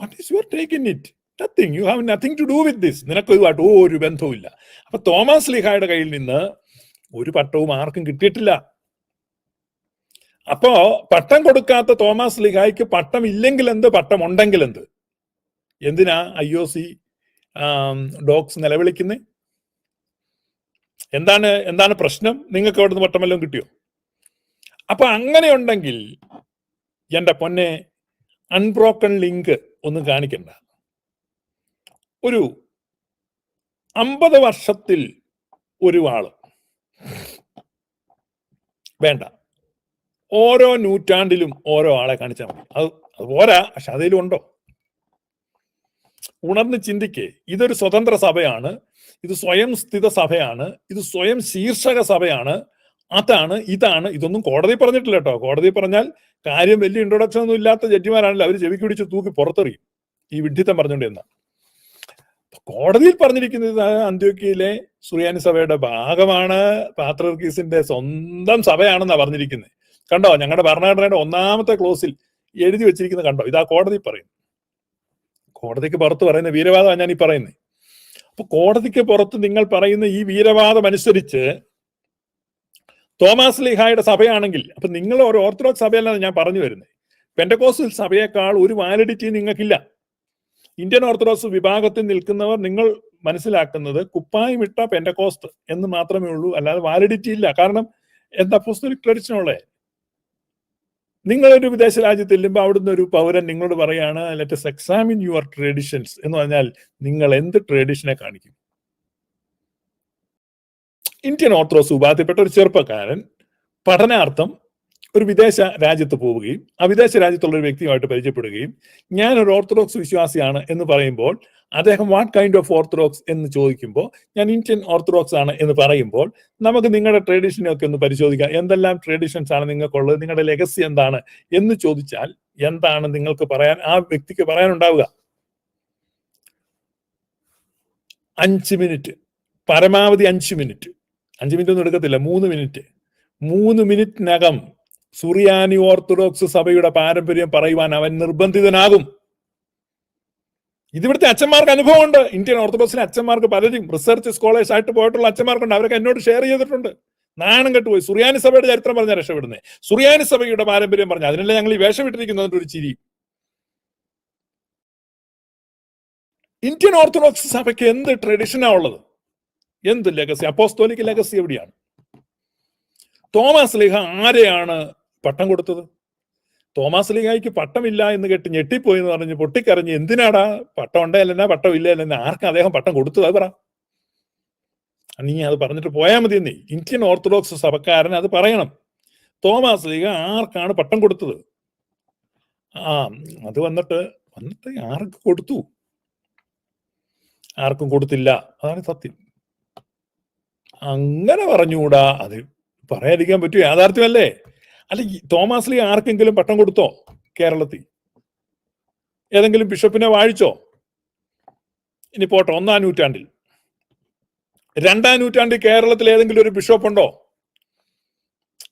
What is your take in it nothing you have nothing to do with this നിനക്ക് ഇതുമായിട്ട് ഒരു ബന്ധവുമില്ല. അപ്പൊ തോമസ് ലിഹായുടെ കയ്യിൽ നിന്ന് ഒരു പട്ടവും ആർക്കും കിട്ടിയിട്ടില്ല. അപ്പോ പട്ടം കൊടുക്കാത്ത തോമസ് ലിഹായ്ക്ക് പട്ടം ഇല്ലെങ്കിൽ എന്ത്? പട്ടം ഉണ്ടെങ്കിൽ എന്ത്? എന്തിനാ ഐ ഒ സി ഡോക്സ് നിലവിളിക്കുന്നത് എന്താണ് എന്താണ് പ്രശ്നം? നിങ്ങൾക്ക് അവിടുന്ന് പട്ടം വല്ലതും കിട്ടിയോ? അപ്പൊ അങ്ങനെ ഉണ്ടെങ്കിൽ എന്റെ പൊന്നെ അൺബ്രോക്കൺ ലിങ്ക് ഒന്നും കാണിക്കണ്ട. ഒരു അമ്പത് വർഷത്തിൽ ഒരു ആൾ വേണ്ട. ഓരോ നൂറ്റാണ്ടിലും ഓരോ ആളെ കാണിച്ചാൽ മതി. അത് അത് പോരാ. പക്ഷെ അതിലും ഉണ്ടോ ഉണർന്ന് ചിന്തിക്കേ. ഇതൊരു സ്വതന്ത്ര സഭയാണ്. ഇത് സ്വയം സ്ഥിത സഭയാണ്. ഇത് സ്വയം ശീർഷക സഭയാണ്. അതാണ് ഇതാണ്. ഇതൊന്നും കോടതി പറഞ്ഞിട്ടില്ല കേട്ടോ കോടതി പറഞ്ഞാൽ കാര്യം വലിയ ഇൻട്രൊഡക്ഷൻ ഒന്നും ഇല്ലാത്ത ജഡ്ജിമാരാണല്ലോ. അവർ ചെവിക്ക് പിടിച്ച് തൂക്കി പുറത്തെറിയും. ഈ വിഡ്ഢിത്തം പറഞ്ഞുകൊണ്ട് എന്ന്. കോടതിയിൽ പറഞ്ഞിരിക്കുന്നത് അന്ത്യോക്കിയിലെ സുറിയാനി സഭയുടെ ഭാഗമാണ്. പാത്രർക്കീസിന്റെ സ്വന്തം സഭയാണെന്നാണ് പറഞ്ഞിരിക്കുന്നത് കണ്ടോ? ഞങ്ങളുടെ ഭരണഘടനയുടെ ഒന്നാമത്തെ ക്ലോസിൽ എഴുതി വെച്ചിരിക്കുന്നത് കണ്ടോ? ഇതാ കോടതി പറയും കോടതിക്ക് പുറത്ത് പറയുന്ന വീരവാദമാണ് ഞാൻ ഈ പറയുന്നത് അപ്പൊ കോടതിക്ക് പുറത്ത് നിങ്ങൾ പറയുന്ന ഈ വീരവാദം അനുസരിച്ച് തോമസ് ലിഹായുടെ സഭയാണെങ്കിൽ അപ്പൊ നിങ്ങൾ ഒരു ഓർത്തഡോക്സ് സഭയല്ലാതെ ഞാൻ പറഞ്ഞു വരുന്നത് പെൻഡകോസ്റ്റൽ സഭയേക്കാൾ ഒരു വാലിഡിറ്റി നിങ്ങൾക്കില്ല. ഇന്ത്യൻ ഓർത്തഡോക്സ് വിഭാഗത്തിൽ നിൽക്കുന്നവർ നിങ്ങൾ മനസ്സിലാക്കുന്നത് കുപ്പായം ഇട്ട പെൻഡകോസ്റ്റ് എന്ന് മാത്രമേ ഉള്ളൂ അല്ലാതെ വാലിഡിറ്റി ഇല്ല. കാരണം എന്താ പുസ്തക ട്രഡിഷനുള്ളേ നിങ്ങളൊരു വിദേശ രാജ്യത്ത് ചെല്ലുമ്പോൾ അവിടുന്ന് ഒരു പൗരൻ നിങ്ങളോട് പറയാണ് ലെറ്റസ് എക്സാമിൻ യുവർ ട്രഡീഷൻസ് എന്ന് പറഞ്ഞാൽ നിങ്ങൾ എന്ത് ട്രഡീഷനെ കാണിക്കും? ഇന്ത്യൻ ഓർത്തഡോക്സ് ഉപാധിപ്പെട്ട ഒരു ചെറുപ്പക്കാരൻ പഠനാർത്ഥം ഒരു വിദേശ രാജ്യത്ത് പോവുകയും ആ വിദേശ രാജ്യത്തുള്ള ഒരു വ്യക്തിയുമായിട്ട് പരിചയപ്പെടുകയും ഞാൻ ഒരു ഓർത്തഡോക്സ് വിശ്വാസിയാണ് എന്ന് പറയുമ്പോൾ അദ്ദേഹം വാട്ട് കൈൻഡ് ഓഫ് ഓർത്തഡോക്സ് എന്ന് ചോദിക്കുമ്പോൾ ഞാൻ ഇന്ത്യൻ ഓർത്തഡോക്സ് ആണ് എന്ന് പറയുമ്പോൾ നമുക്ക് നിങ്ങളുടെ ട്രഡീഷനൊക്കെ ഒന്ന് പരിശോധിക്കാം. എന്തെല്ലാം ട്രഡീഷൻസ് ആണ് നിങ്ങൾക്കുള്ളത്? നിങ്ങളുടെ ലെഗസി എന്താണ്? എന്ന് ചോദിച്ചാൽ എന്താണ് നിങ്ങൾക്ക് പറയാൻ ആ വ്യക്തിക്ക് പറയാനുണ്ടാവുക? അഞ്ച് മിനിറ്റ് പരമാവധി അഞ്ച് മിനിറ്റ് അഞ്ച് മിനിറ്റ് ഒന്നും എടുക്കത്തില്ല. മൂന്ന് മിനിറ്റ് മൂന്ന് മിനിറ്റിനകം സുറിയാനി ഓർത്തഡോക്സ് സഭയുടെ പാരമ്പര്യം പറയുവാൻ അവൻ നിർബന്ധിതനാകും. ഇതിവിടുത്തെ അച്ഛന്മാർക്ക് അനുഭവമുണ്ട്. ഇന്ത്യൻ ഓർത്തഡോക്സിലെ അച്ഛന്മാർക്ക് പലരും റിസർച്ച് സ്കോളേഴ്സ് ആയിട്ട് പോയിട്ടുള്ള അച്ഛന്മാർക്കുണ്ട്. അവരൊക്കെ എന്നോട് ഷെയർ ചെയ്തിട്ടുണ്ട്. നാണം കെട്ടുപോയി സുറിയാനി സഭയുടെ ചരിത്രം പറഞ്ഞ രക്ഷപ്പെടുന്നത് സുറിയാനി സഭയുടെ പാരമ്പര്യം പറഞ്ഞു. അതിനല്ല ഞങ്ങൾ ഈ വേഷം ഇട്ടിരിക്കുന്നതിന്റെ ഒരു ചിരി. ഇന്ത്യൻ ഓർത്തഡോക്സ് സഭയ്ക്ക് എന്ത് ട്രഡീഷനാ ഉള്ളത്? എന്ത് ലെഗസി? അപ്പോസ്തോലിക് ലെഗസി എവിടെയാണ്? തോമസ് ലീഹ ആരെയാണ് പട്ടം കൊടുത്തത്? തോമസ് ലീഗായിക്ക് പട്ടമില്ല എന്ന് കേട്ട് ഞെട്ടിപ്പോയി എന്ന് പറഞ്ഞ് പൊട്ടിക്കരഞ്ഞ് എന്തിനാടാ? പട്ടം ഉണ്ടല്ല പട്ടം ഇല്ല അല്ലെന്ന് ആർക്കും അദ്ദേഹം പട്ടം കൊടുത്തത്? പറ. നീ അത് പറഞ്ഞിട്ട് പോയാൽ മതി നീ. ഇന്ത്യൻ ഓർത്തഡോക്സ് സഭക്കാരൻ അത് പറയണം. തോമസ് ലീഗ ആർക്കാണ് പട്ടം കൊടുത്തത്? ആ അത് വന്നിട്ട് വന്നിട്ട് ആർക്ക് കൊടുത്തു? ആർക്കും കൊടുത്തില്ല. അതാണ് സത്യം. അങ്ങനെ പറഞ്ഞുകൂടാ അത്. പറയാതിരിക്കാൻ പറ്റൂ യാഥാർത്ഥ്യമല്ലേ? അല്ല തോമസ് ലീ ആർക്കെങ്കിലും പട്ടം കൊടുത്തോ കേരളത്തിൽ? ഏതെങ്കിലും ബിഷപ്പിനെ വാഴിച്ചോ? ഇനി പോട്ടെ ഒന്നാം നൂറ്റാണ്ടിൽ. രണ്ടാം നൂറ്റാണ്ടിൽ കേരളത്തിൽ ഏതെങ്കിലും ഒരു ബിഷപ്പ് ഉണ്ടോ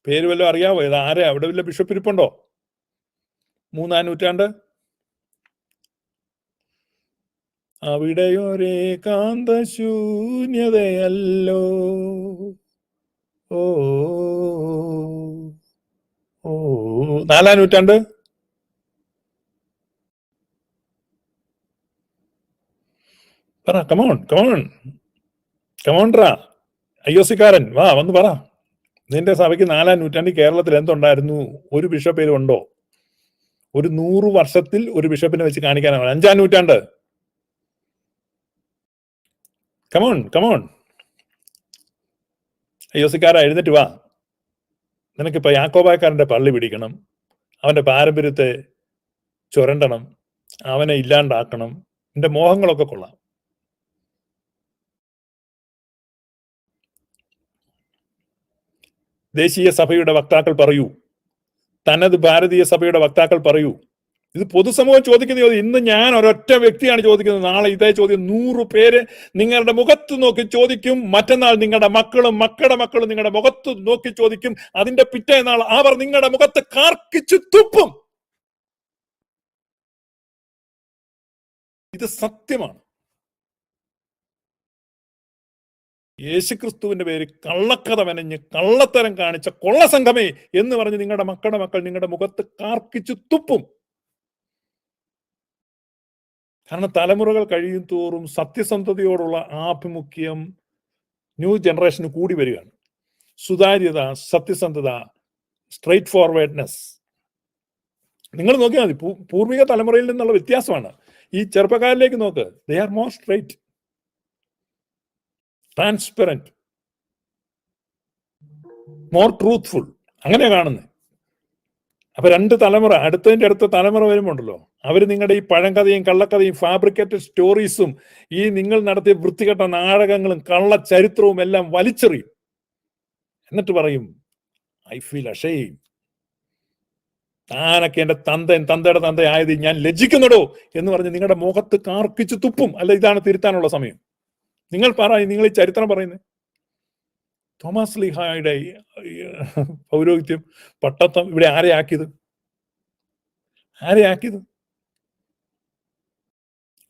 പേര് വല്ലതും അറിയാവോ? ഇത് ആരെ? അവിടെ വല്ല ബിഷപ്പ് ഇരിപ്പുണ്ടോ മൂന്നാം നൂറ്റാണ്ട്? അവിടെയൊരേ കാന്തശൂന്യതയല്ലോ ഓ ഓ നാലാം നൂറ്റാണ്ട്? പറ കമോൺ കമോൺ കമോൺട്രാ അയ്യോസിക്കാരൻ വാ വന്ന് പറ. നിന്റെ സഭയ്ക്ക് നാലാം നൂറ്റാണ്ടിൽ കേരളത്തിൽ എന്തുണ്ടായിരുന്നു? ഒരു ബിഷപ്പ് ഉണ്ടോ? ഒരു നൂറ് വർഷത്തിൽ ഒരു ബിഷപ്പിനെ വെച്ച് കാണിക്കാനാണ് അഞ്ചാം നൂറ്റാണ്ട്. കമോൺ കമോൺ അയ്യോസിക്കാര എഴുന്നേറ്റ് വാ. നിനക്കിപ്പോ യാക്കോബായക്കാരന്റെ പള്ളി പിടിക്കണം. അവന്റെ പാരമ്പര്യത്തെ ചുരണ്ടണം. അവനെ ഇല്ലാണ്ടാക്കണം. എന്റെ മോഹങ്ങളൊക്കെ കൊള്ളാം. ദേശീയ സഭയുടെ വക്താക്കൾ പറയൂ. തനത് ഭാരതീയ സഭയുടെ വക്താക്കൾ പറയൂ. ഇത് പൊതുസമൂഹം ചോദിക്കുന്ന ചോദ്യം ഇന്ന് ഞാൻ ഒരൊറ്റ വ്യക്തിയാണ് ചോദിക്കുന്നത് നാളെ ഇതേ ചോദ്യം നൂറ് പേര് നിങ്ങളുടെ മുഖത്ത് നോക്കി ചോദിക്കും മറ്റന്നാൾ നിങ്ങളുടെ മക്കളും മക്കളുടെ മക്കളും നിങ്ങളുടെ മുഖത്ത് നോക്കി ചോദിക്കും അതിന്റെ പിറ്റേന്നാൾ അവർ നിങ്ങളുടെ മുഖത്ത് കാർക്കിച്ചു തുപ്പും. ഇത് സത്യമാണ്. യേശുക്രിസ്തുവിന്റെ പേര് കള്ളക്കഥ മെനഞ്ഞ് കള്ളത്തരം കാണിച്ച കൊള്ളസംഘമേ എന്ന് പറഞ്ഞ് നിങ്ങളുടെ മക്കളുടെ മക്കൾ നിങ്ങളുടെ മുഖത്ത് കാർക്കിച്ചു തുപ്പും. കാരണം തലമുറകൾ കഴിയും തോറും സത്യസന്ധതയോടുള്ള ആഭിമുഖ്യം ന്യൂ ജനറേഷന് കൂടി വരികയാണ്. സുതാര്യത സത്യസന്ധത സ്ട്രെയിറ്റ് ഫോർവേഡ്നെസ് നിങ്ങൾ നോക്കിയാൽ മതി. പൂർവിക തലമുറയിൽ നിന്നുള്ള വ്യത്യാസമാണ്. ഈ ചെറുപ്പക്കാരിലേക്ക് നോക്ക്. They are more straight transparent more truthful അങ്ങനെയാണ് കാണുന്നത് അപ്പൊ രണ്ട് തലമുറ അടുത്തതിന്റെ അടുത്ത തലമുറ വരുമ്പോണ്ടല്ലോ? അവർ നിങ്ങളുടെ ഈ പഴങ്കഥയും കള്ളക്കഥയും ഫാബ്രിക്കേറ്റഡ് സ്റ്റോറീസും ഈ നിങ്ങൾ നടത്തിയ വൃത്തികെട്ട നാടകങ്ങളും കള്ള ചരിത്രവും എല്ലാം വലിച്ചെറിയും. എന്നിട്ട് പറയും ഐ ഫീൽ അഷെയിം താനൊക്കെ എന്റെ തന്തൻ തന്തയുടെ തന്തയായത് ഞാൻ ലജ്ജിക്കുന്നടോ? എന്ന് പറഞ്ഞ് നിങ്ങളുടെ മുഖത്ത് കാർക്കിച്ച് തുപ്പും. അല്ല ഇതാണ് തിരുത്താനുള്ള സമയം. നിങ്ങൾ പറയും നിങ്ങൾ ഈ ചരിത്രം പറയുന്നത് തോമസ് ലിഹായുടെ പൗരോഹിത്യം പട്ടത്തം ഇവിടെ ആരെ ആക്കിയത്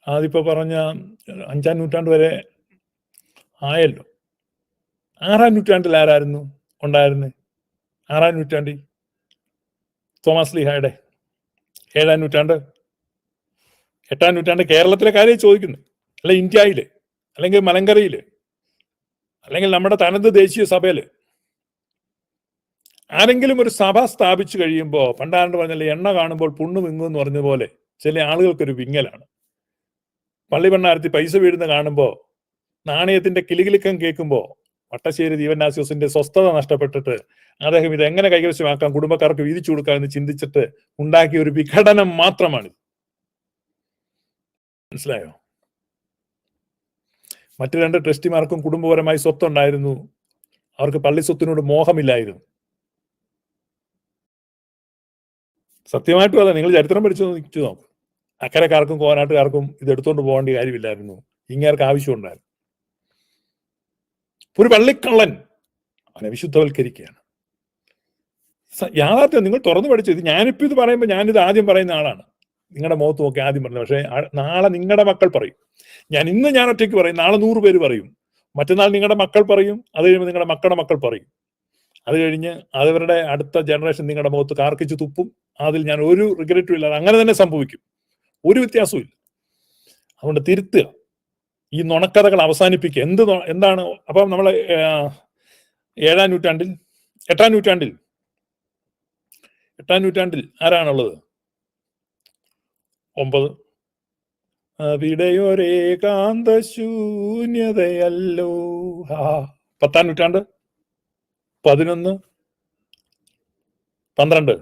ആരെ ആക്കിയത് അതിപ്പോ പറഞ്ഞ അഞ്ചാം നൂറ്റാണ്ട് വരെ ആയല്ലോ. ആറാം നൂറ്റാണ്ടിൽ ആരായിരുന്നു ഉണ്ടായിരുന്നത് ആറാം നൂറ്റാണ്ടിൽ തോമസ് ലിഹായുടെ ഏഴാം നൂറ്റാണ്ട് എട്ടാം നൂറ്റാണ്ട് കേരളത്തിലെ കാര്യം ചോദിക്കുന്നു. അല്ല ഇന്ത്യയിൽ അല്ലെങ്കിൽ മലങ്കരയിൽ അല്ലെങ്കിൽ നമ്മുടെ തനത് ദേശീയ സഭയിൽ. ആരെങ്കിലും ഒരു സഭ സ്ഥാപിച്ചു കഴിയുമ്പോൾ പണ്ടാണ്ട് പറഞ്ഞല്ലേ എണ്ണ കാണുമ്പോൾ പുണ്ണു വിങ്ങു എന്ന് പറഞ്ഞ പോലെ ചില ആളുകൾക്കൊരു വിങ്ങലാണ്. പള്ളി ഭണ്ണാരത്തി പൈസ വീഴുന്ന കാണുമ്പോൾ നാണയത്തിന്റെ കിളികിളിക്കം കേൾക്കുമ്പോൾ വട്ടശ്ശേരി ദീവനാസ്യോസിന്റെ സ്വസ്ഥത നഷ്ടപ്പെട്ടിട്ട് അദ്ദേഹം ഇത് എങ്ങനെ കൈവശമാക്കാം കുടുംബക്കാർക്ക് വീതിച്ചു കൊടുക്കാം എന്ന് ചിന്തിച്ചിട്ട് ഉണ്ടാക്കിയ ഒരു വിഘടനം മാത്രമാണ് മനസ്സിലായോ? മറ്റു രണ്ട് ട്രസ്റ്റിമാർക്കും കുടുംബപരമായി സ്വത്തുണ്ടായിരുന്നു. അവർക്ക് പള്ളി സ്വത്തിനോട് മോഹമില്ലായിരുന്നു. സത്യമായിട്ടും അതെ നിങ്ങൾ ചരിത്രം പഠിച്ചു നോക്ക്. അക്കരക്കാർക്കും കോനാട്ടുകാർക്കും ഇത് എടുത്തുകൊണ്ട് പോകേണ്ട കാര്യമില്ലായിരുന്നു. ഇങ്ങേർക്ക് ആവശ്യമുണ്ടായിരുന്നു. ഒരു വെള്ളിക്കള്ളൻ അവനെ വിശുദ്ധവൽക്കരിക്കുകയാണ്. യാഥാർത്ഥ്യം നിങ്ങൾ തുറന്നു പഠിച്ചു? ഇത് ഞാനിപ്പോ ഇത് പറയുമ്പോൾ ഞാനിത് ആദ്യം പറയുന്ന ആളാണ്. നിങ്ങളുടെ മുഖത്ത് നോക്കി ആദ്യം പറഞ്ഞു പക്ഷേ നാളെ നിങ്ങളുടെ മക്കൾ പറയും. ഞാൻ ഇന്ന് ഞാൻ ഒറ്റയ്ക്ക് പറയും. നാളെ നൂറ് പേര് പറയും. മറ്റന്നാൾ നിങ്ങളുടെ മക്കൾ പറയും. അത് കഴിയുമ്പോൾ നിങ്ങളുടെ മക്കളുടെ മക്കൾ പറയും. അത് കഴിഞ്ഞ് അവരുടെ അടുത്ത ജനറേഷൻ നിങ്ങളുടെ മുഖത്ത് കാർക്കിച്ച് തുപ്പും. അതിൽ ഞാൻ ഒരു റിഗ്രറ്റും ഇല്ലാതെ അങ്ങനെ തന്നെ സംഭവിക്കും. ഒരു വ്യത്യാസവും അതുകൊണ്ട് തിരുത്തുക. ഈ നുണക്കഥകൾ അവസാനിപ്പിക്കുക. എന്ത് എന്താണ്? അപ്പം നമ്മൾ ഏഴാം നൂറ്റാണ്ടിൽ എട്ടാം നൂറ്റാണ്ടിൽ എട്ടാം നൂറ്റാണ്ടിൽ ആരാണുള്ളത്? ഒമ്പത്. അവിടെയൊരേ കാന്തശൂന്യതയല്ലോ പത്താം നൂറ്റാണ്ട്? പതിനൊന്ന്? പന്ത്രണ്ട്?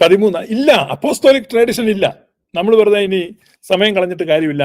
പതിമൂന്ന്? ഇല്ല അപ്പോസ്തോലിക് ട്രഡീഷൻ ഇല്ല. നമ്മൾ വെറുതെ ഇനി സമയം കളഞ്ഞിട്ട് കാര്യമില്ല.